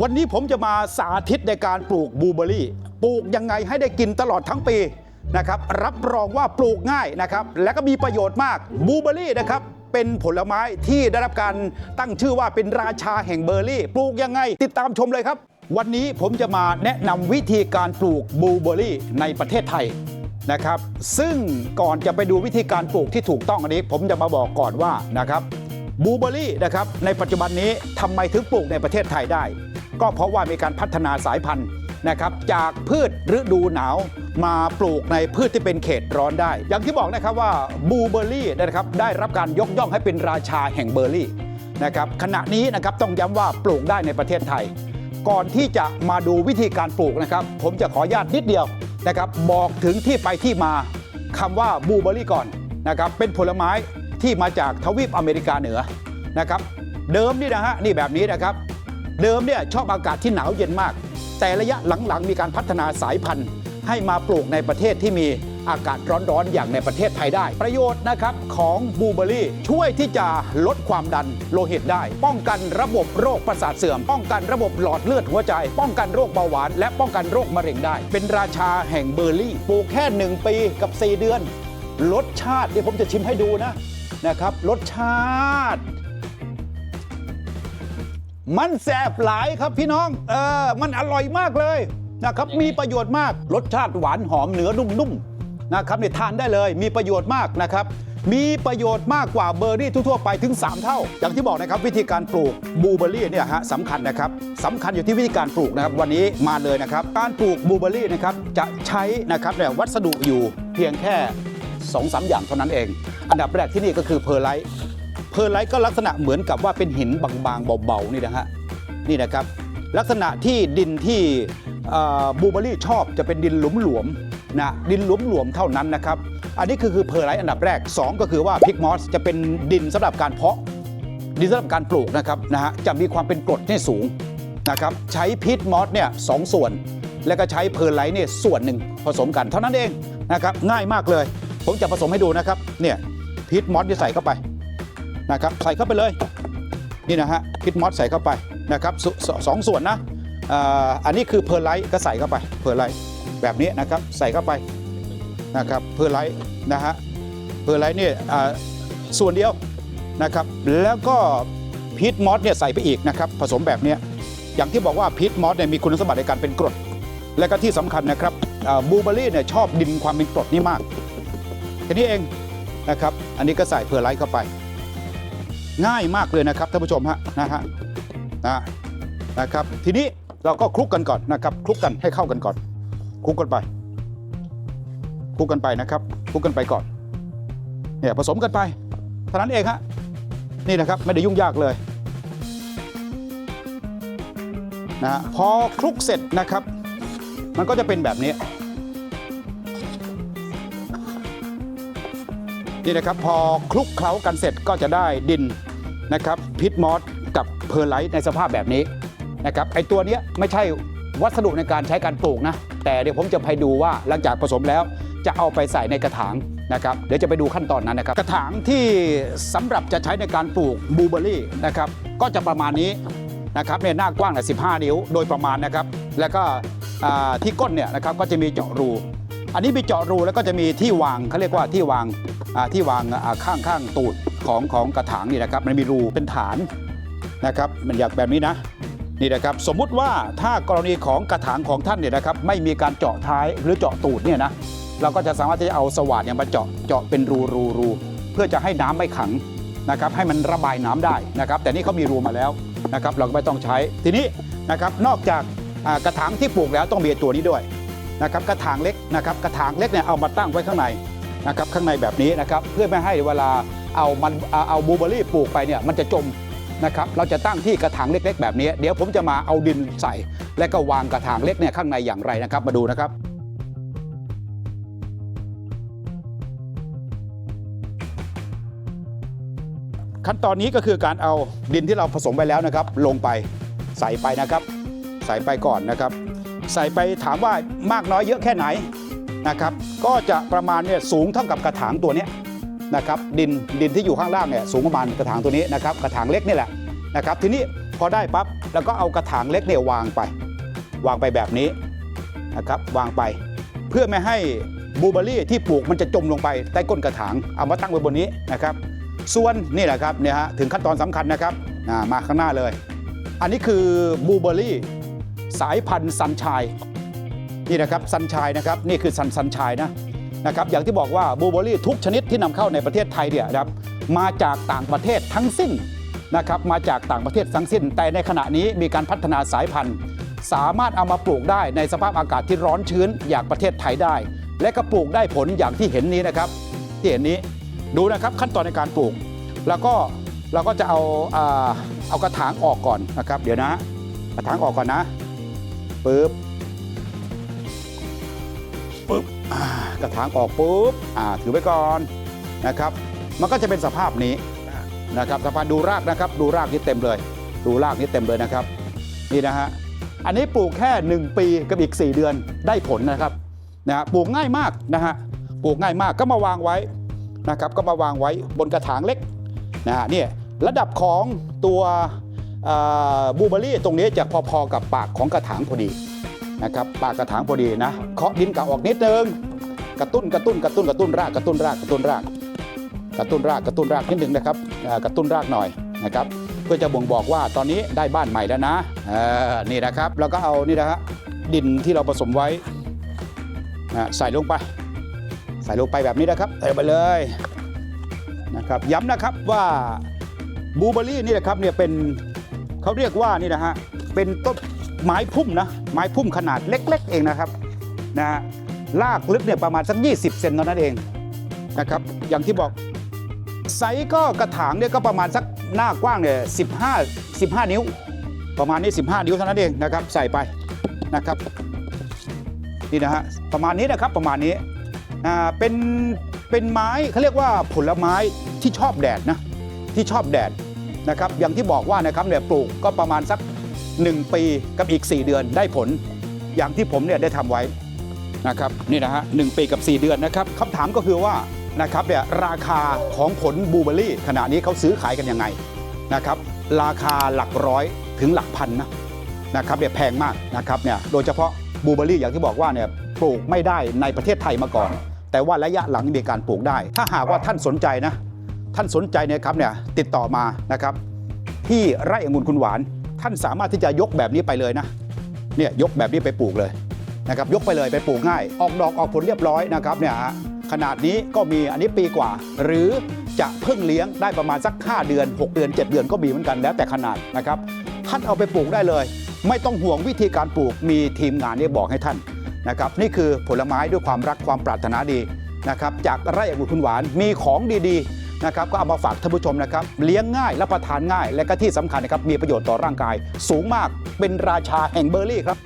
วันนี้ผมจะมาสาธิตในการปลูกบลูเบอรี่ ปลูกยังไงให้ได้กินตลอดทั้งปีนะครับ รับรองว่าปลูกง่ายนะครับ และก็มีประโยชน์มากบลูเบอร์รี่นะครับ เป็นผลไม้ที่ได้รับการตั้งชื่อว่าเป็นราชาแห่งเบอร์รี่ ปลูกยังไง ติดตามชมเลยครับ วันนี้ผมจะมาแนะนำวิธีการปลูกบลูเบอร์รี่ในประเทศไทยนะครับ ซึ่งก่อนจะไปดูวิธีการปลูกที่ถูกต้องอันนี้ ผมจะมาบอกก่อนว่านะครับบลูเบอร์รี่นะครับในปัจจุบันนี้ทำไมถึงปลูกในประเทศไทยได้ ก็เพราะว่ามีการพัฒนาสายพันธุ์นะครับจากพืชฤดูหนาวมาปลูกในพืชที่เป็นเขตร้อนได้ อย่างที่บอกนะครับว่าบูเบอร์รี่นะครับได้รับการยกย่องให้เป็นราชาแห่งเบอร์รี่นะครับขณะนี้นะครับต้องย้ำว่าปลูกได้ในประเทศไทย ก่อนที่จะมาดูวิธีการปลูกนะครับ ผมจะขออนุญาตนิดเดียวนะครับบอกถึงที่ไปที่มาคำว่าบูเบอร์รี่ก่อนนะครับเป็นผลไม้ที่มาจากทวีปอเมริกาเหนือนะครับเดิมนี่นะฮะนี่แบบนี้นะครับ เดิมเนี่ยชอบอากาศที่หนาวเย็นมาก แต่ระยะหลังๆ มีการพัฒนาสายพันธุ์ ให้มาปลูกในประเทศที่มีอากาศร้อนๆ อย่างในประเทศไทยได้ ประโยชน์นะครับของบูเบอร์รี่ช่วยที่จะลดความดันโลหิตได้ ป้องกันระบบโรคประสาทเสื่อม ป้องกันระบบหลอดเลือดหัวใจ ป้องกันโรคเบาหวาน และป้องกันโรคมะเร็งได้ เป็นราชาแห่งเบอร์รี่ ปลูกแค่ 1 ปีกับ 4 เดือน รสชาติเดี๋ยวผมจะชิมให้ดูนะนะครับรสชาติ มันแสบหลายครับพี่น้อง เออ มันอร่อยมากเลยนะครับ มีประโยชน์มาก รสชาติหวานหอมเนื้อนุ่มๆนะครับเนี่ยทานได้เลย มีประโยชน์มากนะครับ มีประโยชน์มากกว่าเบอร์รี่ทั่วๆไปถึง 3 เท่า อย่างที่บอกนะครับวิธีการปลูกบลูเบอร์รี่เนี่ยฮะสำคัญนะครับสำคัญอยู่ที่วิธีการปลูกนะครับวันนี้มาเลยนะครับ การปลูกบลูเบอร์รี่นะครับจะใช้นะครับเนี่ยวัสดุอยู่เพียงแค่2อสาอย่างเท่านั้นเอง อันดับแรกที่นี่ก็คือเพอร์ไลท์ เพอร์ไลท์ก็ลักษณะเหมือนกับว่าเป็นหินบางๆเบาๆนี่นะฮะนี่นะครับ ลักษณะที่ดินที่บูเบอรี่ชอบจะเป็นดินหลวมๆนะดินหลวมๆเท่านั้นนะครับ อันนี้คือคือเพอร์ไลท์อันดับแรก 2 ก็คือว่าพิกมอสจะเป็นดินสำหรับการเพาะ ดินสำหรับการปลูกนะครับนะฮะจะมีความเป็นกรดที่สูงนะครับใช้พิทมอสเนี่ยสองส่วน แล้วก็ใช้เพอร์ไลท์เนี่ยส่วนหนึ่งผสมกันเท่านั้นเองนะครับง่ายมากเลย ผมจะผสมให้ดูนะครับเนี่ยพิทมอสจะใส่เข้าไป นะครับใส่เข้าไปเลยนี่นะฮะพิทมอสใส่เข้าไปนะครับสสสองส่วนนะอ,อันนี้คือเพอร์ไลท์ก็ใส่เข้าไปเพอร์ไลท์แบบนี้นะครับใส่เข้าไปนะครับเพอร์ไลท์นะฮะเพอร์ไลท์เนี่ยส่วนเดียวนะครับแล้วก็พีทมอสเนี่ยใส่ไปอีกนะครับผสมแบบนี้อย่างที่บอกว่าพีทมอสเนี่ยมีคุณสมบัติในการเป็นกรด และก็ที่สำคัญนะครับบลูเบอร์รี่เนี่ยชอบดินความเป็นกรดนี่มากแค่นี้เองนะครับอันนี้ก็ใส่เพอร์ไลท์เข้าไป ง่ายมากเลยนะครับท่านผู้ชมฮะนะฮะนะนะครับ ทีนี้เราก็คลุกกันก่อนนะครับคลุกกันให้เข้ากันก่อนคลุกกันไปคลุกกันไปนะครับคลุกกันไปก่อนเนี่ยผสมกันไปเท่านั้นเองฮะนี่นะครับไม่ได้ยุ่งยากเลยนะฮะพอคลุกเสร็จนะครับ มันก็จะเป็นแบบนี้ นี่นะครับพอคลุกเคล้ากันเสร็จก็จะได้ดินนะครับพิทมอสกับเพอร์ไลท์ในสภาพแบบนี้นะครับไอตัวเนี้ยไม่ใช่วัสดุในการใช้การปลูกนะ แต่เดี๋ยวผมจะไปดูว่าหลังจากผสมแล้วจะเอาไปใส่ในกระถางนะครับเดี๋ยวจะไปดูขั้นตอนนั้นนะครับ กระถางที่สำหรับจะใช้ในการปลูกบลูเบอรี่นะครับก็จะประมาณนี้นะครับเนี่ยหน้ากว้างเนี่ย15 นิ้วโดยประมาณนะครับ แล้วก็ที่ก้นเนี่ยนะครับก็จะมีเจาะรู อันนี้มีเจาะรูแล้วก็จะมีที่วางเขาเรียกว่าที่วางที่วางข้างข้างตูดของของกระถางนี่นะครับ มันมีรูเป็นฐานนะครับ มันอยากแบบนี้นะนี่นะครับ สมมุติว่าถ้ากรณีของกระถางของท่านเนี่ยนะครับ ไม่มีการเจาะท้ายหรือเจาะตูดเนี่ยนะเราก็จะสามารถที่จะเอาสว่านเนี่ยมาเจาะเจาะเป็นรูรูรูเพื่อจะให้น้ำไม่ขังนะครับ ให้มันระบายน้ำได้นะครับ แต่นี่เขามีรูมาแล้วนะครับ เราก็ไม่ต้องใช้ทีนี้นะครับนอกจากกระถางที่ปลูกแล้วต้องมีตัวนี้ด้วย นะครับกระถางเล็กนะครับกระถางเล็กเนี่ยเอามาตั้งไว้ข้างในนะครับข้างในแบบนี้นะครับเพื่อไม่ให้เวลาเอามันเอาบูเบอรี่ปลูกไปเนี่ยมันจะจมนะครับเราจะตั้งที่กระถางเล็ก ๆ แบบนี้ เดี๋ยวผมจะมาเอาดินใส่ และก็วางกระถางเล็กเนี่ยข้างในอย่างไรนะครับมาดูนะครับขั้นตอนนี้ก็คือการเอาดินที่เราผสมไปแล้วนะครับ ลงไปใส่ไปนะครับ ใส่ไปก่อนนะครับ ใส่ไปถามว่ามากน้อยเยอะแค่ไหนนะครับก็จะประมาณเนี่ยสูงเท่ากับกระถางตัวนี้นะครับดินดินที่อยู่ข้างล่างเนี่ยสูงประมาณกระถางตัวนี้นะครับกระถางเล็กนี่แหละนะครับทีนี้พอได้ปั๊บแล้วก็เอากระถางเล็กเนี่ยวางไป วางไปแบบนี้นะครับวางไปเพื่อไม่ให้บูเบอรี่ที่ปลูกมันจะจมลงไปใต้ก้นกระถางเอามาตั้งไว้บนนี้นะครับส่วนนี่แหละครับเนี่ยฮะถึงขั้นตอนสำคัญนะครับมาข้างหน้าเลย อันนี้คือบูเบอรี่ สายพันธุ์ซันชายนี่นะครับซันชายนะครับนี่คือซันซันชายนะนะครับอย่างที่บอกว่าบลูเบอร์รี่ทุกชนิดที่นำเข้าในประเทศไทยเนี่ยนะครับมาจากต่างประเทศทั้งสิ้นนะครับมาจากต่างประเทศทั้งสิ้น แต่ในขณะนี้มีการพัฒนาสายพันธุ์ สามารถเอามาปลูกได้ในสภาพอากาศที่ร้อนชื้นอย่างประเทศไทยได้ และก็ปลูกได้ผลอย่างที่เห็นนี้นะครับที่เห็นนี้ดูนะครับขั้นตอนในการปลูก แล้วก็เราก็จะเอาเอากระถางออกก่อนนะครับ เดี๋ยวนะกระถางออกก่อนนะ ปึ๊บปึ๊บกระถางออกปุ๊บอ่าถือไว้ก่อนนะครับ มันก็จะเป็นสภาพนี้นะครับสภาพดูรากนะครับ ดูรากนี่เต็มเลย ดูรากนี่เต็มเลยนะครับ นี่นะฮะอันนี้ปลูกแค่ 1 ปีกับอีก 4 เดือนได้ผลนะครับนะฮะปลูกง่ายมากนะฮะปลูกง่ายมากก็มาวางไว้นะครับ ก็มาวางไว้บนกระถางเล็กนะฮะเนี่ยระดับของตัว บูเบอรี่ตรงนี้จะพอๆกับปากของกระถางพอดีนะครับปากกระถางพอดีนะเคาะดินกะออกนิดนึงกระตุ้นกระตุ้นกระตุ้นกระตุ้นรากกระตุ้นรากกระตุ้นราก กระตุ้นรากกระตุ้นรากนิดนึงนะครับกระตุ้นรากหน่อยนะครับเพื่อจะบ่งบอกว่าตอนนี้ได้บ้านใหม่แล้วนะนี่นะครับแล้วก็เอานี่นะฮะดินที่เราผสมไว้ใส่ลงไป ใส่ลงไปแบบนี้นะครับเติมไปเลยนะครับย้ำนะครับว่าบูเบอรี่นี่นะครับเนี่ยเป็น เขาเรียกว่านี่นะฮะเป็นต้นไม้พุ่มนะไม้พุ่มขนาดเล็ก ๆ เองนะครับนะฮะลากลึกเนี่ยประมาณสัก 20 เซนเท่านั้นเองนะครับอย่างที่บอกไซส์ก็กระถางเนี่ยก็ประมาณสักหน้ากว้างเนี่ย15 15 นิ้ว ประมาณนี้ 15 นิ้วเท่านั้นเองนะครับใส่ไปนะครับนี่นะฮะประมาณนี้นะครับประมาณนี้อ่าเป็นเป็นไม้เขาเรียกว่าผลไม้ที่ชอบแดดนะที่ชอบแดด นะครับอย่างที่บอกว่านะครับเนี่ยปลูกก็ประมาณสัก 1 ปีกับอีก 4 เดือนได้ผล อย่างที่ผมเนี่ยได้ทำไว้นะครับนี่นะฮะหนึ่งปีกับ 4 เดือนนะครับคำถามก็คือว่านะครับเนี่ยราคาของผลบลูเบอรี่ ขณะนี้เขาซื้อขายกันยังไงนะครับราคาหลักร้อยถึงหลักพันนะนะครับเนี่ยแพงมากนะครับเนี่ยโดยเฉพาะบลูเบอรี่อย่างที่บอกว่าเนี่ยปลูกไม่ได้ในประเทศไทยมาก่อน แต่ว่าระยะหลังมีการปลูกได้ ถ้าหากว่าท่านสนใจนะ ท่านสนใจเนี่ยครับเนี่ยติดต่อมานะครับที่ไร่องุ่นคุณหวาน ท่านสามารถที่จะยกแบบนี้ไปเลยนะเนี่ยยกแบบนี้ไปปลูกเลยนะครับยกไปเลยไปปลูกง่าย ออกดอกออกผลเรียบร้อยนะครับเนี่ยขนาดนี้ก็มีอันนี้ปีกว่า หรือจะเพิ่งเลี้ยงได้ประมาณสัก 5 เดือน 6 เดือน 7 เดือนก็มีเหมือนกันแล้วแต่ขนาดนะครับท่านเอาไปปลูกได้เลย ไม่ต้องห่วงวิธีการปลูกมีทีมงานเนี่ยบอกให้ท่านนะครับนี่คือผลไม้ด้วยความรักความปรารถนาดีนะครับจากไร่องุ่นคุณหวานมีของดีๆ นะครับก็เอามาฝากท่านผู้ชมนะครับเลี้ยงง่ายรับประทานง่าย และก็ที่สำคัญนะครับมีประโยชน์ต่อร่างกาย สูงมากเป็นราชาแห่งเบอร์รี่ครับ